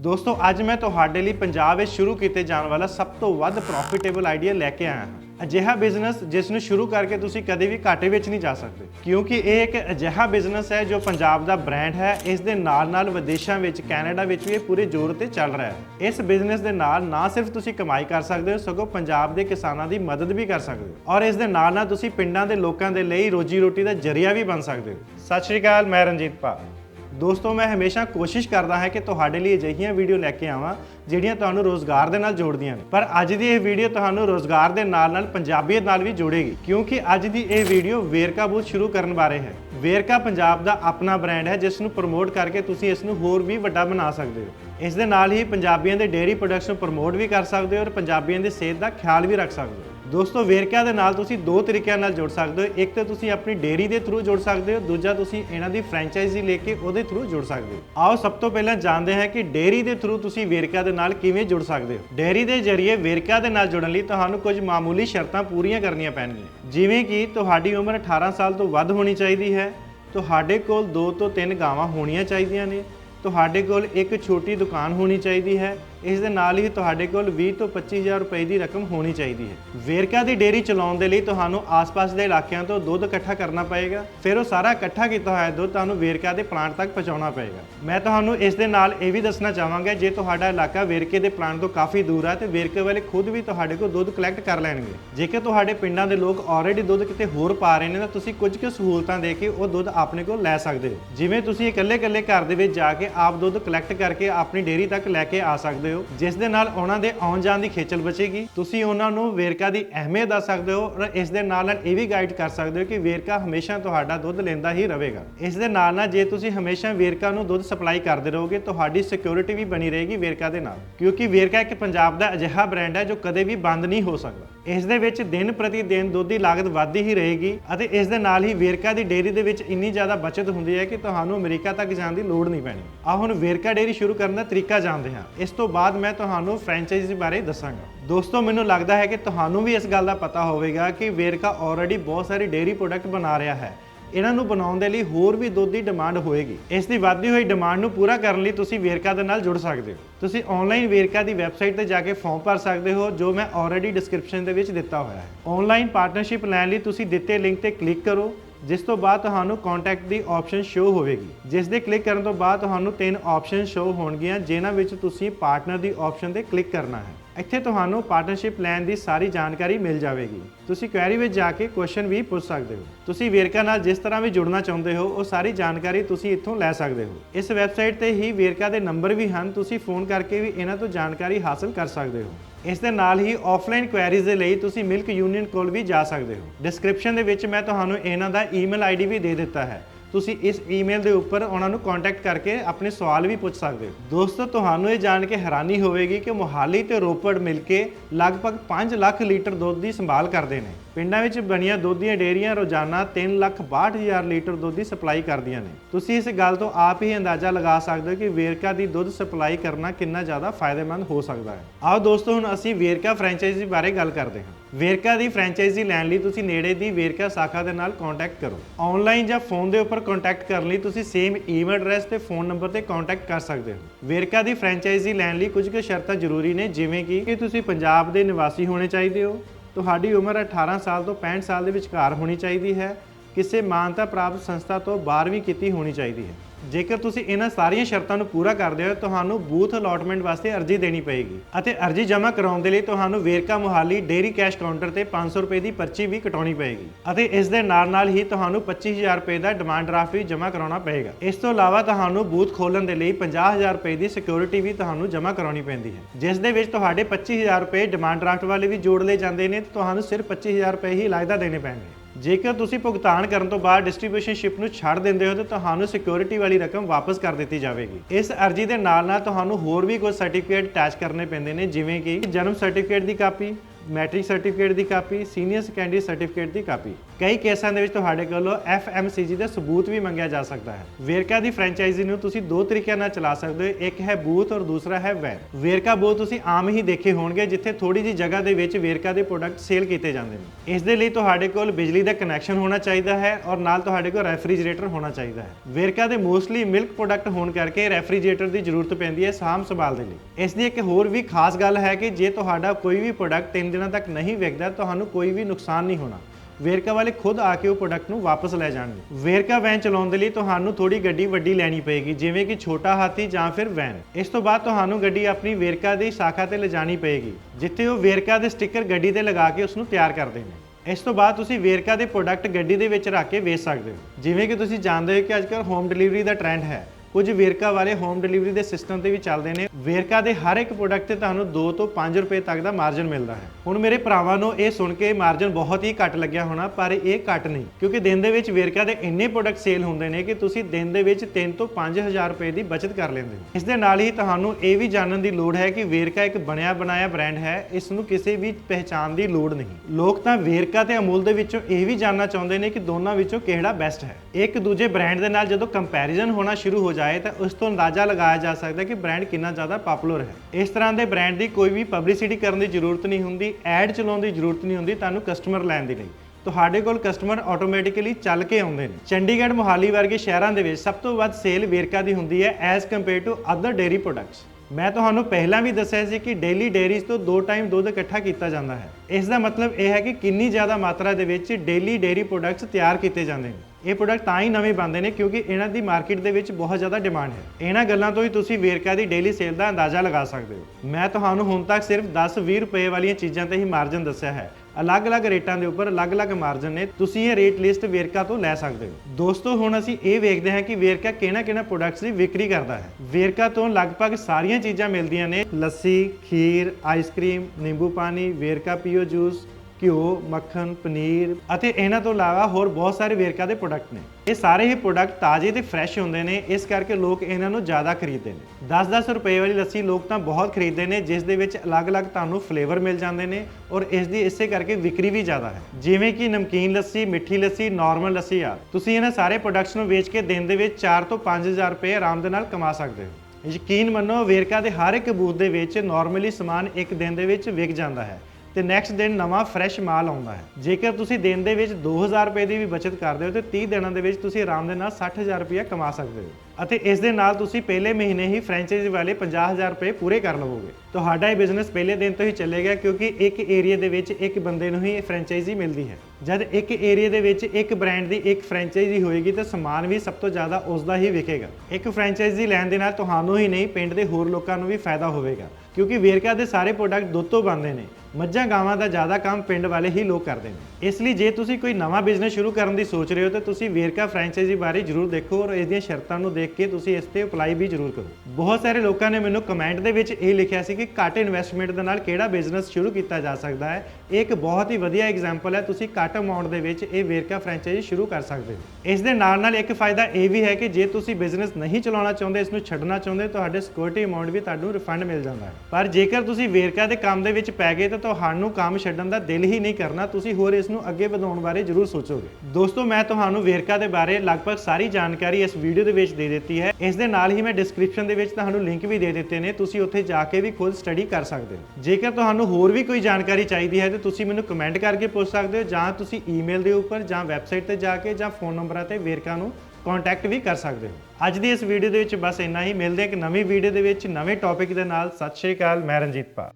ਦੋਸਤੋ, ਅੱਜ ਮੈਂ ਤੁਹਾਡੇ ਲਈ ਪੰਜਾਬ ਵਿੱਚ ਸ਼ੁਰੂ ਕੀਤੇ ਜਾਣ ਵਾਲਾ ਸਭ ਤੋਂ ਵੱਧ ਪ੍ਰੋਫਿਟੇਬਲ ਆਈਡੀਆ ਲੈ ਕੇ ਆਇਆ ਹਾਂ। ਅਜਿਹਾ ਬਿਜ਼ਨਸ ਜਿਸ ਨੂੰ ਸ਼ੁਰੂ ਕਰਕੇ ਤੁਸੀਂ ਕਦੇ ਵੀ ਘਾਟੇ ਵਿੱਚ ਨਹੀਂ ਜਾ ਸਕਦੇ। ਕਿਉਂਕਿ ਇਹ ਇੱਕ ਅਜਿਹਾ ਬਿਜ਼ਨਸ ਹੈ ਜੋ ਪੰਜਾਬ ਦਾ ਬ੍ਰਾਂਡ ਹੈ, ਇਸ ਦੇ ਨਾਲ-ਨਾਲ ਵਿਦੇਸ਼ਾਂ ਵਿੱਚ, ਕੈਨੇਡਾ ਵਿੱਚ ਵੀ ਇਹ ਪੂਰੇ ਜ਼ੋਰ ਤੇ ਚੱਲ ਰਿਹਾ ਹੈ। ਇਸ ਬਿਜ਼ਨਸ ਦੇ ਨਾਲ ਨਾ ਸਿਰਫ ਤੁਸੀਂ ਕਮਾਈ ਕਰ ਸਕਦੇ ਹੋ, ਸਗੋਂ ਪੰਜਾਬ ਦੇ ਕਿਸਾਨਾਂ ਦੀ ਮਦਦ ਵੀ ਕਰ ਸਕਦੇ ਹੋ। ਔਰ ਇਸ ਦੇ ਨਾਲ-ਨਾਲ ਤੁਸੀਂ ਪਿੰਡਾਂ ਦੇ ਲੋਕਾਂ ਦੇ ਲਈ ਰੋਜੀ ਰੋਟੀ ਦਾ ਜਰੀਆ ਵੀ ਬਣ ਸਕਦੇ ਹੋ। ਸਤਿ ਸ਼੍ਰੀ ਅਕਾਲ, ਮੈਂ ਰਣਜੀਤ ਪਾਲ। ਦੋਸਤੋ, ਮੈਂ ਹਮੇਸ਼ਾ ਕੋਸ਼ਿਸ਼ ਕਰਦਾ ਹਾਂ ਕਿ ਤੁਹਾਡੇ ਲਈ ਅਜਿਹੀਆਂ ਵੀਡੀਓ ਲੈ ਕੇ ਆਵਾਂ, ਜਿਹੜੀਆਂ ਤੁਹਾਨੂੰ ਰੋਜ਼ਗਾਰ ਦੇ ਨਾਲ ਜੋੜਦੀਆਂ ਨੇ। ਪਰ ਅੱਜ ਦੀ ਇਹ ਵੀਡੀਓ ਤੁਹਾਨੂੰ ਰੋਜ਼ਗਾਰ ਦੇ ਨਾਲ-ਨਾਲ ਪੰਜਾਬੀਅਤ ਨਾਲ ਵੀ ਜੋੜੇਗੀ, ਕਿਉਂਕਿ ਅੱਜ ਦੀ ਇਹ ਵੀਡੀਓ ਵੇਰਕਾ ਬੂਥ ਸ਼ੁਰੂ ਕਰਨ ਬਾਰੇ ਹੈ। ਵੇਰਕਾ ਪੰਜਾਬ ਦਾ ਆਪਣਾ ਬ੍ਰਾਂਡ ਹੈ, ਜਿਸ ਨੂੰ ਪ੍ਰਮੋਟ ਕਰਕੇ ਤੁਸੀਂ ਇਸ ਨੂੰ ਹੋਰ ਵੀ ਵੱਡਾ ਬਣਾ ਸਕਦੇ ਹੋ। ਇਸ ਦੇ ਨਾਲ ਹੀ ਪੰਜਾਬੀਆਂ ਦੇ ਡੇਅਰੀ ਪ੍ਰੋਡਕਟਸ ਨੂੰ ਪ੍ਰਮੋਟ ਵੀ ਕਰ ਸਕਦੇ ਹੋ ਔਰ ਪੰਜਾਬੀਆਂ ਦੀ ਸਿਹਤ ਦਾ ਖਿਆਲ ਵੀ ਰੱਖ ਸਕਦੇ ਹੋ। ਦੋਸਤੋ, ਵੇਰਕਿਆਂ ਦੇ ਨਾਲ ਤੁਸੀਂ ਦੋ ਤਰੀਕਿਆਂ ਨਾਲ ਜੁੜ ਸਕਦੇ ਹੋ। ਇੱਕ ਤਾਂ ਤੁਸੀਂ ਆਪਣੀ ਡੇਅਰੀ ਦੇ ਥਰੂ ਜੁੜ ਸਕਦੇ ਹੋ, ਦੂਜਾ ਤੁਸੀਂ ਇਹਨਾਂ ਦੀ ਫਰੈਂਚਾਈਜ਼ੀ ਲੈ ਕੇ ਉਹਦੇ ਥਰੂ ਜੁੜ ਸਕਦੇ ਹੋ। ਆਓ, ਸਭ ਤੋਂ ਪਹਿਲਾਂ ਜਾਣਦੇ ਹਾਂ ਕਿ ਡੇਅਰੀ ਦੇ ਥਰੂ ਤੁਸੀਂ ਵੇਰਕਿਆਂ ਦੇ ਨਾਲ ਕਿਵੇਂ ਜੁੜ ਸਕਦੇ ਹੋ। ਡੇਅਰੀ ਦੇ ਜ਼ਰੀਏ ਵੇਰਕਿਆਂ ਦੇ ਨਾਲ ਜੁੜਨ ਲਈ ਤੁਹਾਨੂੰ ਕੁਝ ਮਾਮੂਲੀ ਸ਼ਰਤਾਂ ਪੂਰੀਆਂ ਕਰਨੀਆਂ ਪੈਣਗੀਆਂ। ਜਿਵੇਂ ਕਿ ਤੁਹਾਡੀ ਉਮਰ 18 ਸਾਲ ਤੋਂ ਵੱਧ ਹੋਣੀ ਚਾਹੀਦੀ ਹੈ, ਤੁਹਾਡੇ ਕੋਲ 2 ਤੋਂ 3 ਗਾਵਾਂ ਹੋਣੀਆਂ ਚਾਹੀਦੀਆਂ ਨੇ, ਤੁਹਾਡੇ ਕੋਲ ਇੱਕ ਛੋਟੀ ਦੁਕਾਨ ਹੋਣੀ ਚਾਹੀਦੀ ਹੈ ਇਸ ਦੇ ਨਾਲ ਹੀ ਤੁਹਾਡੇ ਕੋਲ 20 ਤੋਂ 25000 ਰੁਪਏ ਦੀ ਰਕਮ ਹੋਣੀ ਚਾਹੀਦੀ ਹੈ। ਵੇਰਕਾ ਦੀ ਡੇਅਰੀ ਚਲਾਉਣ ਦੇ ਲਈ ਤੁਹਾਨੂੰ ਆਸ-ਪਾਸ ਦੇ ਇਲਾਕਿਆਂ ਤੋਂ ਦੁੱਧ ਇਕੱਠਾ ਕਰਨਾ ਪਏਗਾ। ਫਿਰ ਉਹ ਸਾਰਾ ਇਕੱਠਾ ਕੀਤਾ ਹੋਇਆ ਦੁੱਧ ਤੁਹਾਨੂੰ ਵੇਰਕਾ ਦੇ ਪਲਾਂਟ ਤੱਕ ਪਹੁੰਚਾਉਣਾ ਪਏਗਾ। ਮੈਂ ਤੁਹਾਨੂੰ ਇਸ ਦੇ ਨਾਲ ਇਹ ਵੀ ਦੱਸਣਾ ਚਾਹਾਂਗਾ, ਜੇ ਤੁਹਾਡਾ ਇਲਾਕਾ ਵੇਰਕੇ ਦੇ ਪਲਾਂਟ ਤੋਂ ਕਾਫੀ ਦੂਰ ਹੈ ਤੇ ਵੇਰਕੇ ਵਾਲੇ ਖੁਦ ਵੀ ਤੁਹਾਡੇ ਕੋਲ ਦੁੱਧ ਕਲੈਕਟ ਕਰ ਲੈਣਗੇ। ਜੇਕਰ ਤੁਹਾਡੇ ਪਿੰਡਾਂ ਦੇ ਲੋਕ ਆਲਰੇਡੀ ਦੁੱਧ ਕਿਤੇ ਹੋਰ ਪਾ ਰਹੇ ਨੇ, ਤਾਂ ਤੁਸੀਂ ਕੁਝ ਕੁ ਸਹੂਲਤਾਂ ਦੇ ਕੇ ਉਹ ਦੁੱਧ ਆਪਣੇ ਕੋਲ ਲੈ ਸਕਦੇ ਹੋ। ਜਿਵੇਂ ਤੁਸੀਂ ਇਕੱਲੇ-ਇਕੱਲੇ ਘਰ ਦੇ ਵਿੱਚ ਜਾ ਕੇ ਆਪ ਦੁੱਧ ਕਲੈਕਟ ਕਰਕੇ ਆਪਣੀ ਡੇਅਰੀ ਤੱਕ ਲੈ ਕੇ ਆ ਸਕਦੇ ਹੋ, ਜਿਸ ਦੇ ਨਾਲ ਉਹਨਾਂ ਦੇ ਆਉਣ ਜਾਣ ਦੀ ਖੇਚਲ ਬਚੇਗੀ। ਤੁਸੀਂ ਉਹਨਾਂ ਨੂੰ ਵੇਰਕਾ ਦੀ ਅਹਿਮੀਅਤ ਦੱਸ ਸਕਦੇ ਹੋ ਔਰ ਇਸ ਦੇ ਨਾਲ ਨਾਲ ਇਹ ਵੀ ਗਾਈਡ ਕਰ ਸਕਦੇ ਹੋ ਕਿ ਵੇਰਕਾ ਹਮੇਸ਼ਾ ਤੁਹਾਡਾ ਦੁੱਧ ਲੈਂਦਾ ਹੀ ਰਹੇਗਾ। ਇਸ ਦੇ ਨਾਲ ਨਾਲ ਜੇ ਤੁਸੀਂ ਹਮੇਸ਼ਾ ਵੇਰਕਾ ਨੂੰ ਦੁੱਧ ਸਪਲਾਈ ਕਰਦੇ ਰਹੋਗੇ, ਤੁਹਾਡੀ ਸਿਕਿਉਰਿਟੀ ਵੀ ਬਣੀ ਰਹੇਗੀ ਵੇਰਕਾ ਦੇ ਨਾਲ। ਕਿਉਂਕਿ ਵੇਰਕਾ ਇੱਕ ਪੰਜਾਬ ਦਾ ਅਜਿਹਾ ਬ੍ਰਾਂਡ ਹੈ ਜੋ ਕਦੇ ਵੀ ਬੰਦ ਨਹੀਂ ਹੋ ਸਕਦਾ। ਇਸ ਦੇ ਵਿੱਚ ਦਿਨ ਪ੍ਰਤੀ ਦਿਨ ਦੁੱਧ ਦੀ ਲਾਗਤ ਵੱਧਦੀ ਹੀ ਰਹੇਗੀ ਅਤੇ ਇਸ ਦੇ ਨਾਲ ਹੀ ਵੇਰਕਾ ਦੀ ਡੇਅਰੀ ਦੇ ਵਿੱਚ ਇੰਨੀ ਜ਼ਿਆਦਾ ਬਚਤ ਹੁੰਦੀ ਹੈ ਕਿ ਤੁਹਾਨੂੰ ਅਮਰੀਕਾ ਤੱਕ ਜਾਣ ਦੀ ਲੋੜ ਨਹੀਂ ਪੈਣੀ। ਆ ਹੁਣ ਵੇਰਕਾ ਡੇਅਰੀ ਸ਼ੁਰੂ ਕਰਨ ਦਾ ਤਰੀਕਾ ਜਾਣਦੇ ਹਾਂ। ਇਸ ਤੋਂ ਬਾਅਦ ਮੈਂ ਤੁਹਾਨੂੰ ਫਰੈਂਚਾਈਜ਼ੀ ਬਾਰੇ ਦੱਸਾਂਗਾ। ਦੋਸਤੋ, ਮੈਨੂੰ ਲੱਗਦਾ ਹੈ ਕਿ ਤੁਹਾਨੂੰ ਵੀ ਇਸ ਗੱਲ ਦਾ ਪਤਾ ਹੋਵੇਗਾ ਕਿ ਵੇਰਕਾ ਆਲਰੇਡੀ ਬਹੁਤ ਸਾਰੇ ਡੇਅਰੀ ਪ੍ਰੋਡਕਟ ਬਣਾ ਰਿਹਾ ਹੈ। ਇਹਨਾਂ ਨੂੰ ਬਣਾਉਣ ਦੇ ਲਈ ਹੋਰ ਵੀ ਦੁੱਧ ਦੀ ਡਿਮਾਂਡ ਹੋਏਗੀ। ਇਸ ਦੀ ਵਧਦੀ ਹੋਈ ਡਿਮਾਂਡ ਨੂੰ ਪੂਰਾ ਕਰਨ ਲਈ ਤੁਸੀਂ ਵੇਰਕਾ ਦੇ ਨਾਲ ਜੁੜ ਸਕਦੇ ਹੋ। ਤੁਸੀਂ ਆਨਲਾਈਨ ਵੇਰਕਾ ਦੀ ਵੈਬਸਾਈਟ ਤੇ ਜਾ ਕੇ ਫਾਰਮ ਭਰ ਸਕਦੇ ਹੋ, ਜੋ ਮੈਂ ਆਲਰੇਡੀ ਡਿਸਕ੍ਰਿਪਸ਼ਨ ਦੇ ਵਿੱਚ ਦਿੱਤਾ ਹੋਇਆ ਹੈ। ਆਨਲਾਈਨ ਪਾਰਟਨਰਸ਼ਿਪ ਲੈਣ ਲਈ ਤੁਸੀਂ ਦਿੱਤੇ ਲਿੰਕ ਤੇ ਕਲਿੱਕ ਕਰੋ, ਜਿਸ ਤੋਂ ਬਾਅਦ ਤੁਹਾਨੂੰ ਕੰਟੈਕਟ ਦੀ ਆਪਸ਼ਨ ਸ਼ੋ ਹੋਵੇਗੀ। ਜਿਸ ਦੇ ਕਲਿੱਕ ਕਰਨ ਤੋਂ ਬਾਅਦ ਤੁਹਾਨੂੰ ਤਿੰਨ ਆਪਸ਼ਨ ਸ਼ੋ ਹੋਣਗੀਆਂ, ਜਿਨ੍ਹਾਂ ਵਿੱਚ ਤੁਸੀਂ ਪਾਰਟਨਰ ਦੀ ਆਪਸ਼ਨ ਤੇ ਕਲਿੱਕ ਕਰਨਾ ਹੈ। ਇੱਥੇ ਤੁਹਾਨੂੰ ਪਾਰਟਨਰਸ਼ਿਪ ਪਲਾਨ ਦੀ ਸਾਰੀ ਜਾਣਕਾਰੀ ਮਿਲ ਜਾਵੇਗੀ। ਤੁਸੀਂ ਕੁਐਰੀ ਵਿੱਚ ਜਾ ਕੇ ਕੁਐਸਚਨ ਵੀ ਪੁੱਛ ਸਕਦੇ ਹੋ। ਤੁਸੀਂ ਵੇਰਕਾ ਨਾਲ ਜਿਸ ਤਰ੍ਹਾਂ ਵੀ ਜੁੜਨਾ ਚਾਹੁੰਦੇ ਹੋ, ਉਹ ਸਾਰੀ ਜਾਣਕਾਰੀ ਤੁਸੀਂ ਇੱਥੋਂ ਲੈ ਸਕਦੇ ਹੋ। ਇਸ ਵੈਬਸਾਈਟ ਤੇ ਹੀ ਵੇਰਕਾ ਦੇ ਨੰਬਰ ਵੀ ਹਨ, ਤੁਸੀਂ ਫੋਨ ਕਰਕੇ ਵੀ ਇਹਨਾਂ ਤੋਂ ਜਾਣਕਾਰੀ ਹਾਸਲ ਕਰ ਸਕਦੇ ਹੋ। ਇਸ ਦੇ ਨਾਲ ਹੀ ਆਫਲਾਈਨ ਕੁਐਰੀਜ਼ ਦੇ ਲਈ ਤੁਸੀਂ ਮਿਲਕ ਯੂਨੀਅਨ ਕੋਲ ਵੀ ਜਾ ਸਕਦੇ ਹੋ। ਡਿਸਕ੍ਰਿਪਸ਼ਨ ਦੇ ਵਿੱਚ ਮੈਂ ਤੁਹਾਨੂੰ ਇਹਨਾਂ ਦਾ ਈਮੇਲ ਆਈਡੀ ਵੀ ਦੇ ਦਿੱਤਾ ਹੈ। ਤੁਸੀਂ ਇਸ ਈਮੇਲ ਦੇ ਉੱਪਰ ਉਹਨਾਂ ਨੂੰ ਕੰਟੈਕਟ ਕਰਕੇ ਆਪਣੇ ਸਵਾਲ ਵੀ ਪੁੱਛ ਸਕਦੇ ਹੋ। ਦੋਸਤੋ, ਤੁਹਾਨੂੰ ਇਹ ਜਾਣ ਕੇ ਹੈਰਾਨੀ ਹੋਵੇਗੀ ਕਿ ਮੋਹਾਲੀ ਤੇ ਰੋਪੜ ਮਿਲ ਕੇ ਲਗਭਗ 5 ਲੱਖ ਲੀਟਰ ਦੁੱਧ ਦੀ ਸੰਭਾਲ ਕਰਦੇ ਨੇ। ਪਿੰਡਾਂ ਵਿੱਚ ਬਣੀਆਂ ਦੁੱਧ ਦੀਆਂ ਡੇਅਰੀਆਂ ਰੋਜ਼ਾਨਾ 3 ਲੱਖ 62 ਹਜ਼ਾਰ ਲੀਟਰ ਦੁੱਧ ਦੀ ਸਪਲਾਈ ਕਰਦੀਆਂ ਨੇ। ਤੁਸੀਂ ਇਸ ਗੱਲ ਤੋਂ ਆਪ ਹੀ ਅੰਦਾਜ਼ਾ ਲਗਾ ਸਕਦੇ ਹੋ ਕਿ ਵੇਰਕਾ ਦੀ ਦੁੱਧ ਸਪਲਾਈ ਕਰਨਾ ਕਿੰਨਾ ਜ਼ਿਆਦਾ ਫਾਇਦੇਮੰਦ ਹੋ ਸਕਦਾ ਹੈ। ਆਓ ਦੋਸਤੋ, ਹੁਣ ਅਸੀਂ ਵੇਰਕਾ ਫਰੈਂਚਾਈਜ਼ੀ ਬਾਰੇ ਗੱਲ ਕਰਦੇ ਹਾਂ। ਵੇਰਕਾ ਦੀ ਫਰੈਂਚਾਈਜ਼ੀ ਲੈਣ ਲਈ ਤੁਸੀਂ ਨੇੜੇ ਦੀ ਵੇਰਕਾ ਸ਼ਾਖਾ ਦੇ ਨਾਲ ਕੰਟੈਕਟ ਕਰੋ। ਆਨਲਾਈਨ ਜਾਂ ਫੋਨ ਦੇ ਉੱਪਰ ਕੰਟੈਕਟ ਕਰਨ ਲਈ ਤੁਸੀਂ ਸੇਮ ਈਮੇਲ ਐਡਰੈਸ ਤੇ ਫੋਨ ਨੰਬਰ ਤੇ ਕੰਟੈਕਟ ਕਰ ਸਕਦੇ ਹੋ। ਵੇਰਕਾ ਦੀ ਫਰੈਂਚਾਈਜ਼ੀ ਲੈਣ ਲਈ ਕੁਝ ਕੁ ਸ਼ਰਤਾਂ ਜ਼ਰੂਰੀ ਨੇ, ਜਿਵੇਂ ਕਿ ਕਿ ਤੁਸੀਂ ਪੰਜਾਬ ਦੇ ਨਿਵਾਸੀ ਹੋਣੇ ਚਾਹੀਦੇ ਹੋ। ਤੁਹਾਡੀ ਉਮਰ 18 ਸਾਲ ਤੋਂ 65 ਸਾਲ ਦੇ ਵਿਚਕਾਰ ਹੋਣੀ ਚਾਹੀਦੀ ਹੈ। ਕਿਸੇ ਮਾਨਤਾ ਪ੍ਰਾਪਤ ਸੰਸਥਾ ਤੋਂ 12ਵੀਂ ਕੀਤੀ ਹੋਣੀ ਚਾਹੀਦੀ ਹੈ। ਜੇਕਰ ਤੁਸੀਂ ਇਹਨਾਂ ਸਾਰੀਆਂ ਸ਼ਰਤਾਂ ਨੂੰ ਪੂਰਾ ਕਰਦੇ ਹੋ, ਤੁਹਾਨੂੰ ਬੂਥ ਅਲਾਟਮੈਂਟ ਵਾਸਤੇ ਅਰਜ਼ੀ ਦੇਣੀ ਪਏਗੀ ਅਤੇ ਅਰਜ਼ੀ ਜਮ੍ਹਾਂ ਕਰਾਉਣ ਦੇ ਲਈ ਤੁਹਾਨੂੰ Verka Mohali dairy cash counter ਤੇ 500 ਰੁਪਏ ਦੀ ਪਰਚੀ ਵੀ ਕਟਾਉਣੀ ਪਏਗੀ ਅਤੇ ਇਸ ਦੇ ਨਾਲ ਨਾਲ ਹੀ ਤੁਹਾਨੂੰ 25000 ਰੁਪਏ ਦਾ ਡਿਮਾਂਡ ਡਰਾਫਟ ਵੀ ਜਮ੍ਹਾਂ ਕਰਾਉਣਾ ਪਏਗਾ। ਇਸ ਤੋਂ ਇਲਾਵਾ ਤੁਹਾਨੂੰ ਬੂਥ ਖੋਲਣ ਦੇ ਲਈ 50000 ਰੁਪਏ ਦੀ ਸਿਕਿਉਰਿਟੀ ਵੀ ਤੁਹਾਨੂੰ ਜਮ੍ਹਾਂ ਕਰਾਉਣੀ ਪੈਂਦੀ ਹੈ, ਜਿਸ ਦੇ ਵਿੱਚ ਤੁਹਾਡੇ 25000 ਰੁਪਏ ਡਿਮਾਂਡ ਡਰਾਫਟ ਵਾਲੇ ਵੀ ਜੋੜ ਲਏ ਜਾਂਦੇ ਨੇ ਤੇ ਤੁਹਾਨੂੰ ਸਿਰਫ 25000 ਰੁਪਏ ਹੀ ਲਾਇਦਾ ਦੇਣੇ ਪੈਣਗੇ। ਜੇਕਰ ਤੁਸੀਂ ਭੁਗਤਾਨ ਕਰਨ ਤੋਂ ਬਾਅਦ ਡਿਸਟ੍ਰੀਬਿਊਸ਼ਨ ਸ਼ਿਪ ਨੂੰ ਛੱਡ ਦਿੰਦੇ ਹੋ, ਤਾਂ ਤੁਹਾਨੂੰ ਸਿਕਿਉਰਿਟੀ ਵਾਲੀ ਰਕਮ ਵਾਪਸ ਕਰ ਦਿੱਤੀ ਜਾਵੇਗੀ। ਇਸ ਅਰਜ਼ੀ ਦੇ ਨਾਲ ਨਾਲ ਤੁਹਾਨੂੰ ਹੋਰ ਵੀ ਕੁਝ ਸਰਟੀਫਿਕੇਟ ਅਟੈਚ ਕਰਨੇ ਪੈਂਦੇ ਨੇ, ਜਿਵੇਂ ਕਿ ਜਨਮ ਸਰਟੀਫਿਕੇਟ ਦੀ ਕਾਪੀ ਮੈਟ੍ਰਿਕ ਸਰਟੀਫਿਕੇਟ ਦੀ ਕਾਪੀ ਸੀਨੀਅਰ ਸੈਕੰਡਰੀ ਸਰਟੀਫਿਕੇਟ ਦੀ ਕਾਪੀ। ਕਈ ਕੇਸਾਂ ਦੇ ਵਿੱਚ ਤੁਹਾਡੇ ਕੋਲੋਂ FMCG ਦਾ ਸਬੂਤ ਵੀ ਮੰਗਿਆ ਜਾ ਸਕਦਾ ਹੈ। ਵੇਰਕਾ ਦੀ ਫਰੈਂਚਾਈਜ਼ੀ ਨੂੰ ਤੁਸੀਂ ਦੋ ਤਰੀਕਿਆਂ ਨਾਲ ਚਲਾ ਸਕਦੇ ਹੋ। ਇੱਕ ਹੈ ਬੂਥ ਔਰ ਦੂਸਰਾ ਹੈ ਵੈਨ ਵੇਰਕਾ ਬੂਥ ਤੁਸੀਂ ਆਮ ਹੀ ਦੇਖੇ ਹੋਣਗੇ, ਜਿੱਥੇ ਥੋੜੀ ਜੀ ਜਗ੍ਹਾ ਦੇ ਵਿੱਚ ਵੇਰਕਾ ਦੇ ਪ੍ਰੋਡਕਟ ਸੇਲ ਕੀਤੇ ਜਾਂਦੇ ਨੇ। ਇਸ ਦੇ ਲਈ ਤੁਹਾਡੇ ਕੋਲ ਬਿਜਲੀ ਦਾ ਕਨੈਕਸ਼ਨ ਹੋਣਾ ਚਾਹੀਦਾ ਹੈ ਔਰ ਨਾਲ ਤੁਹਾਡੇ ਕੋਲ ਰੈਫਰੀਜਰੇਟਰ ਹੋਣਾ ਚਾਹੀਦਾ ਹੈ। ਵੇਰਕਾ ਦੇ ਮੋਸਟਲੀ ਮਿਲਕ ਪ੍ਰੋਡਕਟ ਹੋਣ ਕਰਕੇ ਰੈਫਰੀਜਰੇਟਰ ਦੀ ਜ਼ਰੂਰਤ ਪੈਂਦੀ ਹੈ ਸਾਂਭ ਸੰਭਾਲ ਦੇ ਲਈ। ਇਸ ਦੀ ਇੱਕ ਹੋਰ ਵੀ ਖਾਸ ਗੱਲ ਹੈ ਕਿ ਜੇ ਤੁਹਾਡਾ ਕੋਈ ਵੀ ਪ੍ਰੋਡਕਟ 3 ਦਿਨਾਂ ਤੱਕ ਨਹੀਂ ਵਿਕਦਾ, ਤੁਹਾਨੂੰ ਕੋਈ ਵੀ ਨੁਕਸਾਨ ਨਹੀਂ ਹੋਣਾ। ਵੇਰਕਾ ਵਾਲੇ ਖੁਦ ਆ ਕੇ ਉਹ ਪ੍ਰੋਡਕਟ ਨੂੰ ਵਾਪਸ ਲੈ ਜਾਣਗੇ। ਵੇਰਕਾ ਵੈਨ ਚਲਾਉਣ ਦੇ ਲਈ ਤੁਹਾਨੂੰ ਥੋੜੀ ਗੱਡੀ ਵੱਡੀ ਲੈਣੀ ਪਏਗੀ, ਜਿਵੇਂ ਕਿ ਛੋਟਾ ਹਾਥੀ ਜਾਂ ਫਿਰ ਵੈਨ ਇਸ ਤੋਂ ਬਾਅਦ ਤੁਹਾਨੂੰ ਗੱਡੀ ਆਪਣੀ ਵੇਰਕਾ ਦੀ ਸ਼ਾਖਾ ਤੇ ਲਿਜਾਣੀ ਪਏਗੀ, ਜਿੱਥੇ ਉਹ ਵੇਰਕਾ ਦੇ ਸਟicker ਗੱਡੀ ਤੇ ਲਗਾ ਕੇ ਉਸ ਨੂੰ ਤਿਆਰ ਕਰਦੇ ਨੇ। ਇਸ ਤੋਂ ਬਾਅਦ ਤੁਸੀਂ ਵੇਰਕਾ ਦੇ ਪ੍ਰੋਡਕਟ ਗੱਡੀ ਦੇ ਵਿੱਚ ਰੱਖ ਕੇ ਵੇਚ ਸਕਦੇ ਹੋ। ਜਿਵੇਂ ਕਿ ਤੁਸੀਂ ਜਾਣਦੇ ਹੋ ਕਿ ਅੱਜਕੱਲ ਹੋਮ ਡਿਲੀਵਰੀ ਦਾ ਟ੍ਰੈਂਡ ਹੈ। ਕੁਝ ਵੇਰਕਾ ਵਾਲੇ ਹੋਮ ਡਿਲੀਵਰੀ ਦੇ ਸਿਸਟਮ ਤੇ ਵੀ ਚੱਲਦੇ ਨੇ ਵੇਰਕਾ ਦੇ ਹਰ ਇੱਕ ਪ੍ਰੋਡਕਟ ਤੇ ਤੁਹਾਨੂੰ 2 ਤੋਂ 5 ਰੁਪਏ ਤੱਕ ਦਾ ਮਾਰਜਨ ਮਿਲਦਾ ਹੈ। ਹੁਣ ਮੇਰੇ ਭਰਾਵਾਂ ਨੂੰ ਇਹ ਸੁਣ ਕੇ ਮਾਰਜਨ ਬਹੁਤ ਹੀ ਘੱਟ ਲੱਗਿਆ ਹੋਣਾ, ਪਰ ਇਹ ਘੱਟ ਨਹੀਂ। ਕਿਉਂਕਿ ਦਿਨ ਦੇ ਵਿੱਚ ਵੇਰਕਾ ਦੇ ਇੰਨੇ ਪ੍ਰੋਡਕਟ ਸੇਲ ਹੁੰਦੇ ਨੇ ਕਿ ਤੁਸੀਂ ਦਿਨ ਦੇ ਵਿੱਚ 3 ਤੋਂ 5000 ਰੁਪਏ ਦੀ ਬਚਤ ਕਰ ਲੈਂਦੇ ਹੋ। ਇਸ ਦੇ ਨਾਲ ਹੀ ਤੁਹਾਨੂੰ ਇਹ ਵੀ ਜਾਣਨ ਦੀ ਲੋੜ ਹੈ ਕਿ ਵੇਰਕਾ ਇੱਕ ਬਣਿਆ ਬਣਾਇਆ ਬ੍ਰਾਂਡ ਹੈ, ਇਸ ਨੂੰ ਕਿਸੇ ਵੀ ਪਹਿਚਾਣ ਦੀ ਲੋੜ ਨਹੀਂ। ਲੋਕ ਤਾਂ ਵੇਰਕਾ ਤੇ ਅਮੂਲ ਦੇ ਵਿੱਚੋਂ ਇਹ ਵੀ ਜਾਣਨਾ ਚਾਹੁੰਦੇ ਨੇ ਕਿ ਦੋਨਾਂ ਵਿੱਚੋਂ ਕਿਹੜਾ ਬੈਸਟ ਹੈ। ਇੱਕ ਦੂਜੇ ਬ੍ਰਾਂਡ ਦੇ ਨਾਲ ਜਦੋਂ ਕੰਪੈਰੀਜ਼ਨ ਹੋਣਾ ਸ਼ੁਰੂ ਹੋ ਜਾਏ ਤਾਂ ਉਸ ਤੋਂ ਅੰਦਾਜ਼ਾ ਲਗਾਇਆ ਜਾ ਸਕਦਾ ਹੈ ਕਿ ਬ੍ਰਾਂਡ ਕਿੰਨਾ ਜ਼ਿਆਦਾ ਪਪੂਲਰ ਹੈ। ਇਸ ਤਰ੍ਹਾਂ ਦੇ ਬ੍ਰਾਂਡ ਦੀ ਕੋਈ ਵੀ ਪਬਲਿਸਿਟੀ ਕਰਨ ਦੀ ਜ਼ਰੂਰਤ ਨਹੀਂ ਹੁੰਦੀ ਐਡ ਚਲਾਉਣ ਦੀ ਜ਼ਰੂਰਤ ਨਹੀਂ ਹੁੰਦੀ, ਤੁਹਾਨੂੰ ਕਸਟਮਰ ਲੈਣ ਦੀ ਲਈ। ਤੁਹਾਡੇ ਕੋਲ ਕਸਟਮਰ ਆਟੋਮੈਟਿਕਲੀ ਚੱਲ ਕੇ ਆਉਂਦੇ ਨੇ। ਚੰਡੀਗੜ੍ਹ ਮੋਹਾਲੀ ਵਰਗੇ ਸ਼ਹਿਰਾਂ ਦੇ ਵਿੱਚ ਸਭ ਤੋਂ ਵੱਧ ਸੇਲ ਵੇਰਕਾ ਦੀ ਹੁੰਦੀ ਹੈ as compare to other dairy products ਮੈਂ ਤੁਹਾਨੂੰ ਪਹਿਲਾਂ ਵੀ ਦੱਸਿਆ ਸੀ ਕਿ ਡੇਲੀ ਡੇਅਰੀਜ਼ ਤੋਂ ਦੋ ਟਾਈਮ ਦੁੱਧ ਇਕੱਠਾ ਕੀਤਾ ਜਾਂਦਾ ਹੈ। ਇਸ ਦਾ ਮਤਲਬ ਇਹ ਹੈ ਕਿ ਕਿੰਨੀ ਜ਼ਿਆਦਾ ਮਾਤਰਾ ਦੇ ਵਿੱਚ ਡੇਲੀ ਡੇਅਰੀ ਪ੍ਰੋਡਕਟਸ ਤਿਆਰ ਕੀਤੇ ਜਾਂਦੇ ਨੇ। ਇਹ ਪ੍ਰੋਡਕਟ ਤਾਂ ਹੀ ਨਵੇਂ ਬਣਦੇ ਨੇ ਕਿਉਂਕਿ ਇਹਨਾਂ ਦੀ ਮਾਰਕੀਟ ਦੇ ਵਿੱਚ ਬਹੁਤ ਜ਼ਿਆਦਾ ਡਿਮਾਂਡ ਹੈ। ਇਹਨਾਂ ਗੱਲਾਂ ਤੋਂ ਹੀ ਤੁਸੀਂ ਵੇਰਕਾ ਦੀ ਡੇਲੀ ਸੇਲ ਦਾ ਅੰਦਾਜ਼ਾ ਲਗਾ ਸਕਦੇ ਹੋ। ਮੈਂ ਤੁਹਾਨੂੰ ਹੁਣ ਤੱਕ ਸਿਰਫ 10-20 ਰੁਪਏ ਵਾਲੀਆਂ ਚੀਜ਼ਾਂ ਤੇ ਹੀ ਮਾਰਜਨ ਦੱਸਿਆ ਹੈ। ਅਲੱਗ-ਅਲੱਗ ਰੇਟਾਂ ਦੇ ਉੱਪਰ ਅਲੱਗ-ਅਲੱਗ ਮਾਰਜਨ ਨੇ। ਤੁਸੀਂ ਇਹ ਰੇਟ ਲਿਸਟ ਵੇਰਕਾ ਤੋਂ ਲੈ ਸਕਦੇ ਹੋ। ਦੋਸਤੋ, ਹੁਣ ਅਸੀਂ ਇਹ ਵੇਖਦੇ ਹਾਂ ਕਿ ਵੇਰਕਾ ਕਿਹੜਾ-ਕਿਹੜਾ ਪ੍ਰੋਡਕਟਸ ਦੀ ਵਿਕਰੀ ਕਰਦਾ ਹੈ। ਵੇਰਕਾ ਤੋਂ ਲਗਭਗ ਸਾਰੀਆਂ ਚੀਜ਼ਾਂ ਮਿਲਦੀਆਂ ਨੇ। ਲੱਸੀ, ਖੀਰ ਆਈਸਕ੍ਰੀਮ ਨਿੰਬੂ ਪਾਣੀ, ਵੇਰਕਾ ਪੀਓ ਜੂਸ ਘਿਓ, ਮੱਖਣ, ਪਨੀਰ ਅਤੇ ਇਹਨਾਂ ਤੋਂ ਇਲਾਵਾ ਹੋਰ ਬਹੁਤ ਸਾਰੇ ਵੇਰਕਾ ਦੇ ਪ੍ਰੋਡਕਟ ਨੇ। ਇਹ ਸਾਰੇ ਹੀ ਪ੍ਰੋਡਕਟ ਤਾਜ਼ੇ ਤੇ ਫਰੈਸ਼ ਹੁੰਦੇ ਨੇ, ਇਸ ਕਰਕੇ ਲੋਕ ਇਹਨਾਂ ਨੂੰ ਜ਼ਿਆਦਾ ਖਰੀਦਦੇ ਨੇ। 10-10 ਰੁਪਏ ਵਾਲੀ ਲੱਸੀ ਲੋਕ ਤਾਂ ਬਹੁਤ ਖਰੀਦਦੇ ਨੇ, ਜਿਸ ਦੇ ਵਿੱਚ ਅਲੱਗ-ਅਲੱਗ ਤੁਹਾਨੂੰ ਫਲੇਵਰ ਮਿਲ ਜਾਂਦੇ ਨੇ ਔਰ ਇਸ ਦੀ ਇਸੇ ਕਰਕੇ ਵਿਕਰੀ ਵੀ ਜ਼ਿਆਦਾ ਹੈ। ਜਿਵੇਂ ਕਿ ਨਮਕੀਨ ਲੱਸੀ, ਮਿੱਠੀ ਲੱਸੀ ਨਾਰਮਲ ਲੱਸੀ ਆ। ਤੁਸੀਂ ਇਹਨਾਂ ਸਾਰੇ ਪ੍ਰੋਡਕਟਸ ਨੂੰ ਵੇਚ ਕੇ ਦਿਨ ਦੇ ਵਿੱਚ 4 ਤੋਂ 5000 ਰੁਪਏ ਆਰਾਮ ਦੇ ਨਾਲ ਕਮਾ ਸਕਦੇ ਹੋ। ਯਕੀਨ ਮੰਨੋ, ਵੇਰਕਾ ਦੇ ਹਰ ਇੱਕ ਬੂਥ ਦੇ ਵਿੱਚ ਨਾਰਮਲੀ ਸਮਾਨ ਇੱਕ ਦਿਨ ਦੇ ਵਿੱਚ ਵਿਕ ਜਾਂਦਾ ਹੈ। ਤੇ ਨੈਕਸਟ ਦਿਨ ਨਵਾਂ ਫਰੈਸ਼ ਮਾਲ ਆਉਂਦਾ ਹੈ। ਜੇਕਰ ਤੁਸੀਂ ਦਿਨ ਦੇ ਵਿੱਚ 2000 ਰੁਪਏ ਦੀ ਵੀ ਬਚਤ ਕਰਦੇ ਹੋ ਤੇ 30 ਦਿਨਾਂ ਦੇ ਵਿੱਚ ਤੁਸੀਂ ਆਰਾਮ ਦੇ ਨਾਲ 60000 ਰੁਪਏ ਕਮਾ ਸਕਦੇ ਹੋ। ਅਤੇ ਇਸ ਦੇ ਨਾਲ ਤੁਸੀਂ ਪਹਿਲੇ ਮਹੀਨੇ ਹੀ ਫਰੈਂਚਾਈਜ਼ੀ ਵਾਲੇ 50000 ਰੁਪਏ ਪੂਰੇ ਕਰ ਲਵੋਗੇ। ਤੁਹਾਡਾ ਇਹ ਬਿਜ਼ਨਸ ਪਹਿਲੇ ਦਿਨ ਤੋਂ ਹੀ ਚੱਲੇਗਾ ਕਿਉਂਕਿ ਇੱਕ ਏਰੀਆ ਦੇ ਵਿੱਚ ਇੱਕ ਬੰਦੇ ਨੂੰ ਹੀ ਇਹ ਫਰੈਂਚਾਈਜ਼ੀ ਮਿਲਦੀ ਹੈ। ਜਦ ਇੱਕ ਏਰੀਆ ਦੇ ਵਿੱਚ ਇੱਕ ਬ੍ਰਾਂਡ ਦੀ ਇੱਕ ਫਰੈਂਚਾਈਜ਼ੀ ਹੋਏਗੀ ਤਾਂ ਸਮਾਨ ਵੀ ਸਭ ਤੋਂ ਜ਼ਿਆਦਾ ਉਸ ਦਾ ਹੀ ਵਿਕੇਗਾ। ਇੱਕ ਫਰੈਂਚਾਈਜ਼ੀ ਲੈਣ ਦੇ ਨਾਲ ਤੁਹਾਨੂੰ ਹੀ ਨਹੀਂ, ਪਿੰਡ ਦੇ ਹੋਰ ਲੋਕਾਂ ਨੂੰ ਵੀ ਫਾਇਦਾ ਹੋਵੇਗਾ। ਕਿਉਂਕਿ ਵੇਰਕਾ ਦੇ ਸਾਰੇ ਪ੍ਰੋਡਕਟ ਦੁੱਧ ਤੋਂ ਬਣਦੇ ਨੇ। ਮੱਝਾਂ ਗਾਵਾਂ ਦਾ ਜ਼ਿਆਦਾ ਕੰਮ ਪਿੰਡ ਵਾਲੇ ਹੀ ਲੋਕ ਕਰਦੇ ਨੇ। ਇਸ ਲਈ ਜੇ ਤੁਸੀਂ ਕੋਈ ਨਵਾਂ ਬਿਜ਼ਨਸ ਸ਼ੁਰੂ ਕਰਨ ਦੀ ਸੋਚ ਰਹੇ ਹੋ, ਤਾਂ ਤੁਸੀਂ ਵੇਰਕਾ ਫਰੈਂਚਾਈਜ਼ੀ ਬਾਰੇ ਜਰੂਰ ਦੇਖੋ ਔਰ ਇਸ ਦੀਆਂ ਸ਼ਰਤਾਂ ਨੂੰ ਦੇਖ ਕੇ ਤੁਸੀਂ ਇਸ ਤੇ ਅਪਲਾਈ ਵੀ ਜਰੂਰ ਕਰੋ। ਬਹੁਤ ਸਾਰੇ ਲੋਕਾਂ ਨੇ ਮੈਨੂੰ ਕਮੈਂਟ ਦੇ ਵਿੱਚ ਇਹ ਲਿਖਿਆ ਸੀ ਕਿ ਘੱਟ ਇਨਵੈਸਟਮੈਂਟ ਦੇ ਨਾਲ ਕਿਹੜਾ ਬਿਜ਼ਨਸ ਸ਼ੁਰੂ ਕੀਤਾ ਜਾ ਸਕਦਾ ਹੈ? ਇਹ ਇੱਕ ਬਹੁਤ ਹੀ ਵਧੀਆ ਐਗਜ਼ਾਮਪਲ ਹੈ। ਤੁਸੀਂ ਘੱਟ ਅਮਾਉਂਟ ਦੇ ਵਿੱਚ ਇਹ ਵੇਰਕਾ ਫਰੈਂਚਾਈਜ਼ੀ ਸ਼ੁਰੂ ਕਰ ਸਕਦੇ ਹੋ। ਇਸ ਦੇ ਨਾਲ ਨਾਲ ਇੱਕ ਫਾਇਦਾ ਇਹ ਵੀ ਹੈ ਕਿ ਜੇ ਤੁਸੀਂ ਬਿਜ਼ਨਸ ਨਹੀਂ ਚਲਾਉਣਾ ਚਾਹੁੰਦੇ ਇਸ ਨੂੰ ਛੱਡਣਾ ਚਾਹੁੰਦੇ, ਤੁਹਾਡੇ ਸਿਕਿਉਰਿਟੀ ਅਮਾਉਂਟ ਵੀ ਤੁਹਾਨੂੰ ਰਿਫੰਡ ਮਿਲ ਜਾਂਦਾ ਹੈ। ਪਰ ਜੇਕਰ ਤੁਸੀਂ ਵੇਰਕਾ ਦੇ ਕੰਮ ਦੇ ਵਿੱਚ ਪੈ ਗਏ, ਤਾਂ ਤੁਹਾਨੂੰ ਕੰਮ ਛੱਡਣ ਦਾ ਦਿਲ ਹੀ ਨਹੀਂ ਕਰਨਾ, ਤੁਸੀਂ ਹੋਰ ਇਸ ਨੂੰ ਅੱਗੇ ਵਧਾਉਣ ਬਾਰੇ ਜ਼ਰੂਰ ਸੋਚੋਗੇ। ਦੋਸਤੋ, ਮੈਂ ਤੁਹਾਨੂੰ ਵੇਰਕਾ ਦੇ ਬਾਰੇ ਲਗਭਗ ਸਾਰੀ ਜਾਣਕਾਰੀ ਇਸ ਵੀਡੀਓ ਦੇ ਵਿੱਚ ਦੇ ਦਿੱਤੀ ਹੈ। ਇਸ ਦੇ ਨਾਲ ਹੀ ਮੈਂ ਡਿਸਕ੍ਰਿਪਸ਼ਨ ਦੇ ਵਿੱਚ ਤੁਹਾਨੂੰ ਲਿੰਕ ਵੀ ਦੇ ਦਿੱਤੇ ਨੇ, ਤੁਸੀਂ ਉੱਥੇ ਜਾ ਕੇ ਵੀ ਖੁਦ ਸਟੱਡੀ ਕਰ ਸਕਦੇ ਹੋ। ਜੇਕਰ ਤੁਹਾਨੂੰ ਹੋਰ ਵੀ ਕੋਈ ਜਾਣਕਾਰੀ ਚਾਹੀਦੀ ਹੈ, ਤਾਂ ਤੁਸੀਂ ਮੈਨੂੰ ਕਮੈਂਟ ਕਰਕੇ ਪੁੱਛ ਸਕਦੇ ਹੋ, ਜਾਂ ਤੁਸੀਂ ਈਮੇਲ ਦੇ ਉੱਪਰ ਜਾਂ ਵੈਬਸਾਈਟ ਤੇ ਜਾ ਕੇ ਜਾਂ ਫੋਨ ਨੰਬਰਾਂ ਤੇ ਵੇਰਕਾ ਨੂੰ ਕੰਟੈਕਟ ਵੀ ਕਰ ਸਕਦੇ ਹੋ। ਅੱਜ ਦੀ ਇਸ ਵੀਡੀਓ ਦੇ ਵਿੱਚ ਬਸ ਇੰਨਾ ਹੀ। ਮਿਲਦੇ ਇੱਕ ਨਵੀਂ ਵੀਡੀਓ ਦੇ ਵਿੱਚ ਨਵੇਂ ਟੌਪਿਕ ਦੇ ਨਾਲ। ਸਤਿ ਸ਼੍ਰੀ ਅਕਾਲ, ਮੈਂ ਰਣਜੀਤ ਪਾ